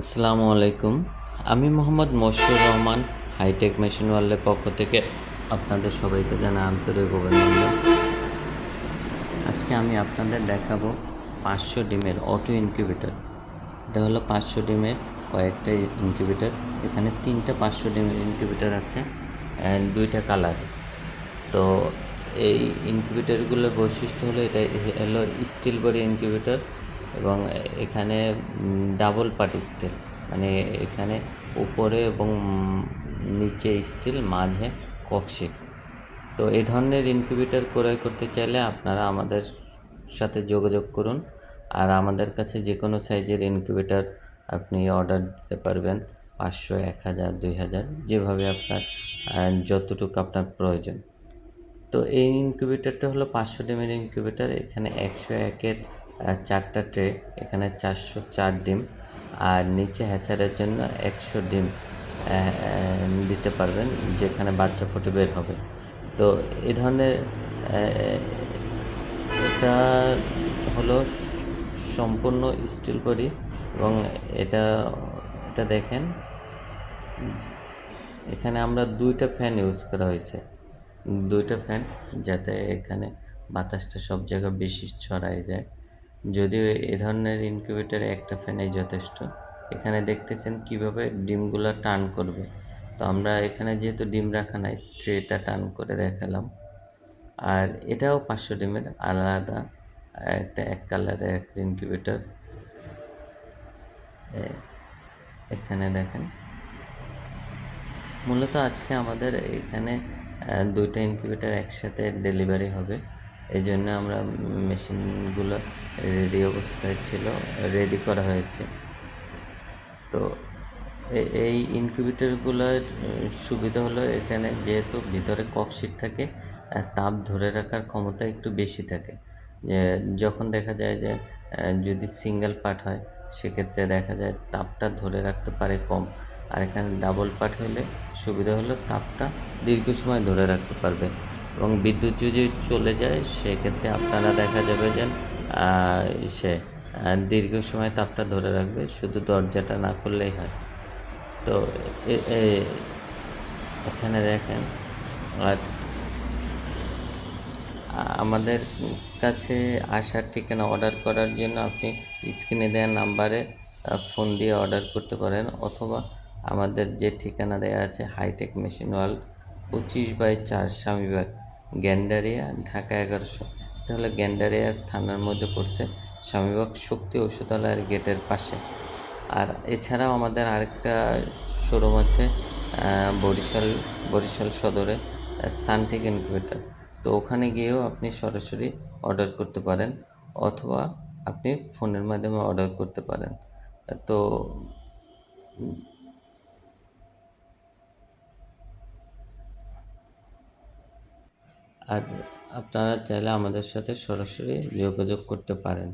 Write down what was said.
আসসালামু আলাইকুম। আমি মোহাম্মদ মশিউর রহমান, হাইটেক মেশিন ওয়ার্ল্ডের পক্ষ থেকে আপনাদের সবাইকে জানা আন্তরিক অভিনন্দন। আজকে আমি আপনাদের দেখাবো পাঁচশো ডিমের অটো ইনকিউবেটর। এটা হলো পাঁচশো ডিমের কয়েকটা ইনকিউবেটর। এখানে তিনটা পাঁচশো ডিমের ইনকিউবেটর আছে অ্যান্ড দুইটা কালার। তো এই ইনকিউবেটরগুলোর বৈশিষ্ট্য হলো এটা হলো স্টিল বডি ইনকিউবেটর এবং এখানে ডাবল পার্ট স্টিল মানে এখানে উপরে এবং নিচে স্টিল মাঝে ককশিট তো এই ধরনের ইনকিউবেটর ক্রয় করতে চাইলে আপনারা আমাদের সাথে যোগাযোগ করুন। আর আমাদের কাছে যে কোনো সাইজের ইনকিউবেটর আপনি অর্ডার দিতে পারবেন, পাঁচশো, এক হাজার, দুই হাজার, যেভাবে আপনার যতটুকু আপনার প্রয়োজন। তো এই ইনকিউবেটরটা হলো পাঁচশো ডিমের ইনকিউবেটর এখানে একশো একের চারটা ট্রে, এখানে চারশো চার ডিম আর নিচে হ্যাচারের জন্য একশো ডিম দিতে পারবেন যেখানে বাচ্চা ফুটে বের হবে। তো এই ধরনের এটা হলো সম্পূর্ণ স্টিল বডি এবং এটা এটা দেখেন, এখানে আমরা দুইটা ফ্যান ইউজ করা হয়েছে। দুইটা ফ্যান যাতে এখানে বাতাসটা সব জায়গায় বেশি ছড়ায় যায়। যদিও এ ধরনের ইনকিউবেটারে একটা ফ্যানেই যথেষ্ট। এখানে দেখতেছেন কীভাবে ডিমগুলো টান করবে। তো আমরা এখানে যেহেতু ডিম রাখা নাই ট্রেটা টান করে দেখালাম। আর এটাও পাঁচশো ডিমের আলাদা একটা এক কালারের একটা ইনকিউবেটর এখানে দেখেন। মূলত আজকে আমাদের এখানে দুইটা ইনকিউবেটর একসাথে ডেলিভারি হবে। এই জন্য আমরা মেশিনগুলো রেডি অবস্থায় ছিল রেডি করা হয়েছে। তো এই ইনকিউবেটরগুলোর সুবিধা হলো এখানে যেহেতু ভিতরে ককশিট থাকে তাপ ধরে রাখার ক্ষমতা একটু বেশি থাকে। যখন দেখা যায় যে যদি সিঙ্গেল পার্ট হয়, সেক্ষেত্রে দেখা যায় তাপটা ধরে রাখতে পারে কম। আর এখানে ডাবল পার্ট হলে সুবিধা হলো তাপটা দীর্ঘ সময় ধরে রাখতে পারবে। এবং বিদ্যুৎ যদি চলে যায়, সেক্ষেত্রে আপনারা দেখা যাবে যে সে দীর্ঘ সময় তাপটা ধরে রাখবে, শুধু দরজাটা না করলেই হয়। তো এখানে দেখেন, আর আমাদের কাছে আসার ঠিকানা অর্ডার করার জন্য আপনি স্ক্রিনে দেওয়া নাম্বারে ফোন দিয়ে অর্ডার করতে পারেন, অথবা আমাদের যে ঠিকানা দেওয়া আছে হাইটেক মেশিন ওয়ার্ল্ড পঁচিশ বাই চার স্বামীবাগ, গ্যান্ডারিয়া, ঢাকা এগারোশো। এটা হলো গ্যান্ডারিয়া থানার মধ্যে পড়ছে স্বামীবাগ শক্তি ঔষধালয়ের গেটের পাশে। আর এছাড়াও আমাদের আরেকটা শোরুম আছে বরিশাল বরিশাল সদরে সানটেক ইনকিউবেটার। তো ওখানে গিয়েও আপনি সরাসরি অর্ডার করতে পারেন অথবা আপনি ফোনের মাধ্যমে অর্ডার করতে পারেন। তো আর আপনারা চাইলে আমাদের সাথে সরাসরি যোগাযোগ করতে পারেন।